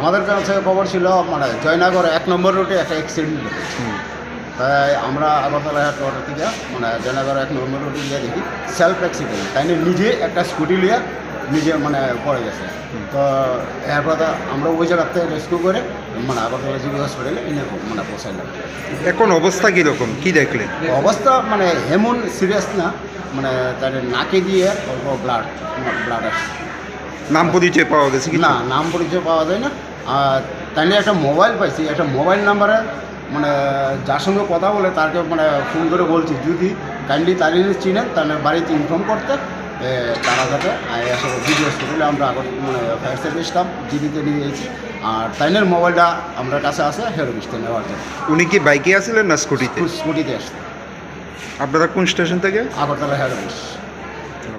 আমাদের কাছে খবর ছিল মানে জয়নগর এক নম্বর রুটে একটা অ্যাক্সিডেন্ট হয়েছে তাই আমরা আগরতলা হেডকোয়ার্টার থেকে মানে জয়নগর এক নম্বর রুটে গিয়ে দেখি সেলফ অ্যাক্সিডেন্ট তাই নিয়ে নিজে একটা স্কুটি লিয়ে নিজে মানে পড়ে গেছে। তো এরপর তো আমরা ওই জায়গাতে রেস্কিউ করে মানে আগরতলা জিবি হসপিটালে এনে মানে পৌঁছাইলাম। এখন অবস্থা কীরকম? কী দেখলে অবস্থা মানে এমন সিরিয়াস না মানে তাদের নাকে দিয়ে অল্প ব্লাড ব্লাড আসছে। নাম পরিচয় পাওয়া গেছে কি না নাম পরিচয় পাওয়া যায় না। আর তাই নিয়ে একটা মোবাইল পাইছি একটা মোবাইল নাম্বারে মানে যার সঙ্গে কথা বলে তাকে মানে ফোন করে বলছি যদি কাইন্ডলি তারিখ চিনেন তাহলে বাড়িতে ইনফর্ম করতে। তারা যাতে আসলে জিডি হসপিটালে আমরা আগর মানে ফায়ার সার্ভিস স্টাফ জিডিতে নিয়ে গেছি। আর তাইনের মোবাইলটা আমরা কাছে আছে হেড অফিসতে নেওয়ার জন্য। উনি কি বাইকে আসছিলেন না স্কুটিতে স্কুটিতে আসছে। আপনারা কোন স্টেশন থেকে? আগরতলা অফিস